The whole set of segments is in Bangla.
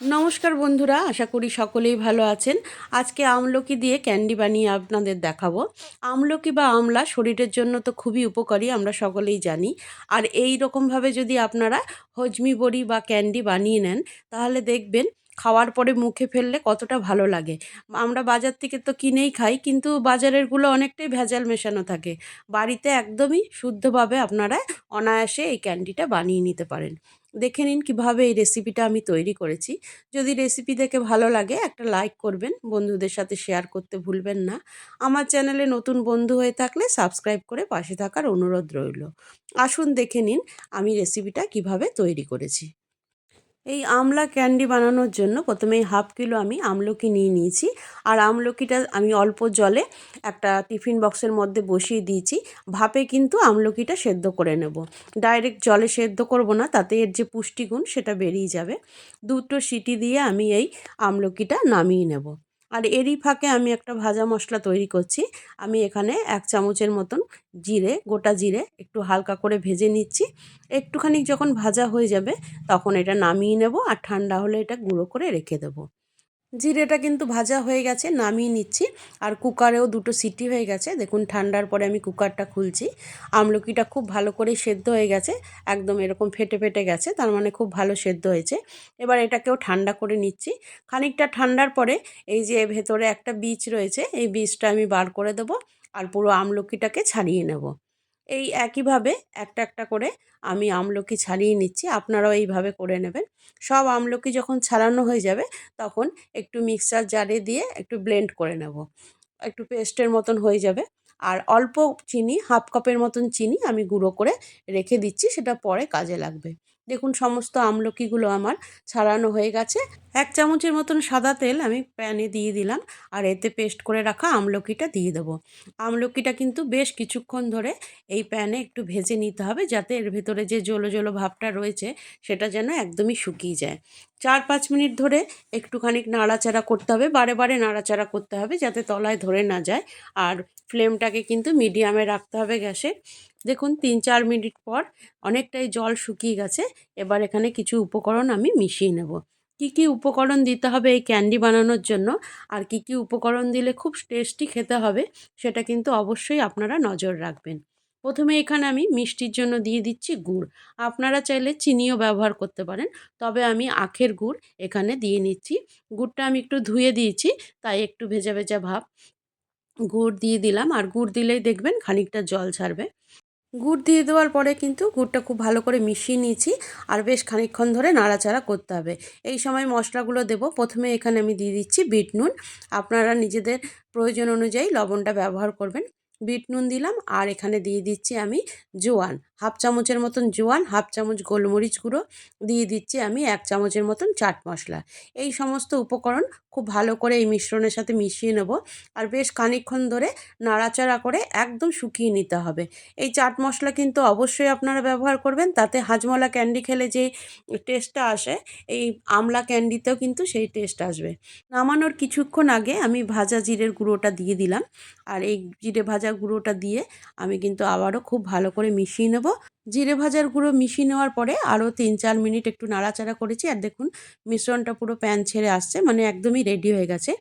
নমস্কার বন্ধুরা, আশা করি সকলেই ভালো আছেন। আজকে আমলকি দিয়ে ক্যান্ডি বানিয়ে আপনাদের দেখাবো। আমলকি বা আমলা শরীরের জন্য তো খুবই উপকারী, আমরা সকলেই জানি। আর এই রকমভাবে যদি আপনারা হজমি বড়ি বা ক্যান্ডি বানিয়ে নেন, তাহলে দেখবেন খাওয়ার পরে মুখে ফেললে কতটা ভালো লাগে। আমরা বাজার থেকে তো কিনেই খাই, কিন্তু বাজারেরগুলো অনেকটাই ভেজাল মেশানো থাকে। বাড়িতে একদমই শুদ্ধভাবে আপনারা অনায়াসে এই ক্যান্ডিটা বানিয়ে নিতে পারেন। দেখে নিন কীভাবে এই রেসিপিটা আমি তৈরি করেছি। যদি রেসিপি দেখে ভালো লাগে একটা লাইক করবেন, বন্ধুদের সাথে শেয়ার করতে ভুলবেন না। আমার চ্যানেলে নতুন বন্ধু হয়ে থাকলে সাবস্ক্রাইব করে পাশে থাকার অনুরোধ রইল। আসুন দেখে নিন আমি রেসিপিটা কীভাবে তৈরি করেছি। এই আমলা ক্যান্ডি বানানোর জন্য প্রথমেই হাফ কিলো আমি আমলকি নিয়ে নিয়েছি। আর আমলকিটা আমি অল্প জলে একটা টিফিন বক্সের মধ্যে বসিয়ে দিয়েছি। ভাপে কিন্তু আমলকিটা সেদ্ধ করে নেব। ডাইরেক্ট জলে সেদ্ধ করব না, তাতে এর যে পুষ্টিগুণ সেটা বেরিয়ে যাবে। দুটো সিটি দিয়ে আমি এই আমলকিটা নামিয়ে নেব। আর এরই ফাঁকে আমি একটা ভাজা মশলা তৈরি করছি। আমি এখানে এক চামচের মতন জিরে, গোটা জিরে একটু হালকা করে ভেজে নিচ্ছি। একটুখানি যখন ভাজা হয়ে যাবে, তখন এটা নামিয়ে নেব আর ঠান্ডা হলে এটা গুঁড়ো করে রেখে দেবো। জিরেটা কিন্তু ভাজা হয়ে গেছে, নামিয়ে নিচ্ছি। আর কুকারেও দুটো সিটি হয়ে গেছে। দেখুন, ঠান্ডার পরে আমি কুকারটা খুলছি। আমলকিটা খুব ভালো করে সেদ্ধ হয়ে গেছে। একদম এরকম ফেটে ফেটে গেছে, তার মানে খুব ভালো সেদ্ধ হয়েছে। এবার এটাকেও ঠান্ডা করে নিচ্ছি। খানিকটা ঠান্ডার পরে এই যে ভেতরে একটা বীজ রয়েছে, এই বীজটা আমি বার করে দেবো আর পুরো আমলকিটাকে ছাড়িয়ে নেব। এই একইভাবে একটা একটা করে আমি আমলকি ছাড়িয়ে নিচ্ছি। আপনারাও এইভাবে করে নেবেন। সব আমলকি যখন ছাড়ানো হয়ে যাবে, তখন একটু মিক্সার জারে দিয়ে একটু ব্লেন্ড করে নেব। একটু পেস্টের মতন হয়ে যাবে। আর অল্প চিনি, হাফ কাপের মতন চিনি আমি গুঁড়ো করে রেখে দিচ্ছি, সেটা পরে কাজে লাগবে। দেখুন সমস্ত আমলকিগুলো আমার ছাড়ানো হয়ে গেছে। এক চামচের মতন সাদা তেল আমি প্যানে দিয়ে দিলাম আর এতে পেস্ট করে রাখা আমলকিটা দিয়ে দেবো। আমলকিটা কিন্তু বেশ কিছুক্ষণ ধরে এই প্যানে একটু ভেজে নিতে হবে যাতে এর ভেতরে যে জলো জলো ভাবটা রয়েছে সেটা যেন একদমই শুকিয়ে যায়। চার পাঁচ মিনিট ধরে একটুখানি নাড়াচাড়া করতে হবে, বারে বারে নাড়াচাড়া করতে হবে যাতে তলায় ধরে না যায়। আর ফ্লেমটাকে কিন্তু মিডিয়ামে রাখতে হবে গ্যাসে। দেখুন তিন চার মিনিট পর অনেকটাই জল শুকিয়ে গেছে। এবার এখানে কিছু উপকরণ আমি মিশিয়ে নেব। কি কি উপকরণ দিতে হবে এই ক্যান্ডি বানানোর জন্য? আর কি কি উপকরণ দিলে খুব টেস্টি খেতে হবে? সেটা কিন্তু অবশ্যই আপনারা নজর রাখবেন। প্রথমে এখানে আমি মিষ্টির জন্য দিয়ে দিচ্ছি গুড়। আপনারা চাইলে চিনিও ব্যবহার করতে পারেন। তবে আমি আখের গুড় এখানে দিয়ে নিচ্ছি। গুড়টা আমি একটু ধুয়ে দিয়েছি, তাই একটু ভেজা ভেজা ভাব। গুড় দিয়ে দিলাম। আর গুড় দিলেই দেখবেন খানিকটা জল ছাড়বে। গুড় দিয়ে দেওয়ার পরে কিন্তু গুড়টা খুব ভালো করে মিশিয়ে নিয়েছি। আর বেশ খানিকক্ষণ ধরে নাড়াচাড়া করতে হবে। এই সময় মশলাগুলো দেব। প্রথমে এখানে আমি দিয়ে দিচ্ছি বিট নুন। আপনারা নিজেদের প্রয়োজন অনুযায়ী লবণটা ব্যবহার করবেন। বিট নুন দিলাম। আর এখানে দিয়ে দিচ্ছি আমি জোয়ান। হাফ চামচের মতন জোয়ান, হাফ চামচ গোলমরিচ গুঁড়ো দিয়ে দিচ্ছি আমি এক চামচের মতন চাট মশলা। এই সমস্ত উপকরণ খুব ভালো করে এই মিশ্রণের সাথে মিশিয়ে নেব আর বেশ খানিকক্ষণ ধরে নাড়াচাড়া করে একদম শুকিয়ে নিতে হবে। এই চাট মশলা কিন্তু অবশ্যই আপনারা ব্যবহার করবেন, তাতে হাজমলা ক্যান্ডি খেলে যে টেস্টটা আসে, এই আমলা ক্যান্ডিতেও কিন্তু সেই টেস্ট আসবে। নামানোর কিছুক্ষণ আগে আমি ভাজা জিরের গুঁড়োটা দিয়ে দিলাম। আর এই জিরে ভাজা গুঁড়োটা দিয়ে আমি কিন্তু আবারও খুব ভালো করে মিশিয়ে নেব। জিরে ভাজার গুঁড়ো মিশিয়ে নেওয়ার পরে আরও তিন চার মিনিট একটু নাড়াচাড়া করেছি আর দেখুন মিশ্রণটা পুরো প্যান ছেড়ে আসছে মানে একদমই রেডি হয়ে গেছে।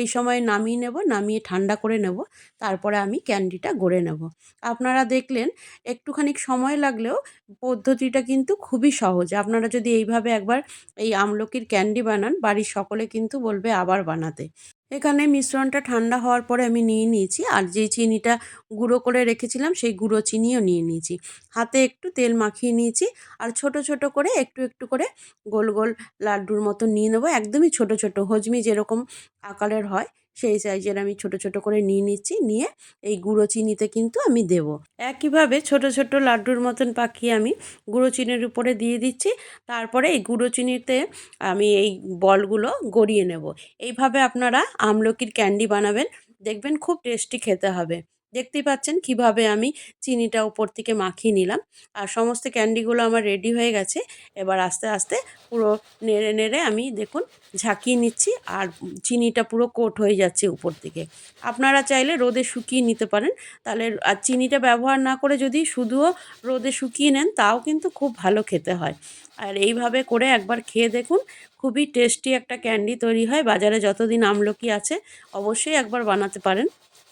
এই সময় নামিয়ে নেব, নামিয়ে ঠান্ডা করে নেব, তারপরে আমি ক্যান্ডিটা গড়ে নেব। আপনারা দেখলেন একটুখানি সময় লাগলেও পদ্ধতিটা কিন্তু খুবই সহজ। আপনারা যদি এইভাবে একবার এই আমলকির ক্যান্ডি বানান, বাড়ির সকলে কিন্তু বলবে আবার বানাতে। এখানে মিশ্রণটা ঠান্ডা হওয়ার পরে আমি নিয়ে নিয়েছি আর যে চিনিটা গুঁড়ো করে রেখেছিলাম, সেই গুঁড়ো চিনিও নিয়ে নিয়েছি। হাতে একটু তেল মাখিয়ে নিয়েছি আর ছোট ছোট করে একটু একটু করে গোল গোল লাড্ডুর মতো নিয়ে নেব। একদমই ছোট ছোট, হজমি যেরকম আকারের হয় সেই সাইজের আমি ছোট ছোট করে নিয়ে নিচ্ছি। নিয়ে এই গুঁড়ো চিনিতে কিন্তু আমি দেব। একইভাবে ছোট ছোট লাড্ডুর মতন পাখিয়ে আমি গুঁড়ো চিনির উপরে দিয়ে দিচ্ছি। তারপরে এই গুঁড়ো চিনিতে আমি এই বলগুলো গড়িয়ে নেব। এইভাবে আপনারা আমলকির ক্যান্ডি বানাবেন। দেখবেন খুব টেস্টি খেতে হবে। দেখতেই পাচ্ছেন কীভাবে আমি চিনিটা উপর থেকে মাখিয়ে নিলাম। আর সমস্ত ক্যান্ডিগুলো আমার রেডি হয়ে গেছে। এবার আস্তে আস্তে পুরো নেড়ে নেড়ে আমি দেখুন ঝাঁকিয়ে নিচ্ছি আর চিনিটা পুরো কোট হয়ে যাচ্ছে উপর থেকে। আপনারা চাইলে রোদে শুকিয়ে নিতে পারেন। তাহলে আর চিনিটা ব্যবহার না করে যদি শুধুও রোদে শুকিয়ে নেন তাও কিন্তু খুব ভালো খেতে হয়। আর এইভাবে করে একবার খেয়ে দেখুন, খুবই টেস্টি একটা ক্যান্ডি তৈরি হয়। বাজারে যতদিন আমলকি আছে, অবশ্যই একবার বানাতে পারেন।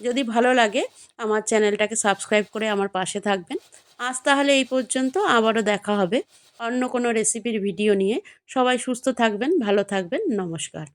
যদি ভালো লাগে, আমার চ্যানেলটাকে সাবস্ক্রাইব করে আমার পাশে থাকবেন। আজ তাহলে এই পর্যন্ত, আবারও দেখা হবে অন্য কোনো রেসিপির ভিডিও নিয়ে। সবাই সুস্থ থাকবেন, ভালো থাকবেন, নমস্কার।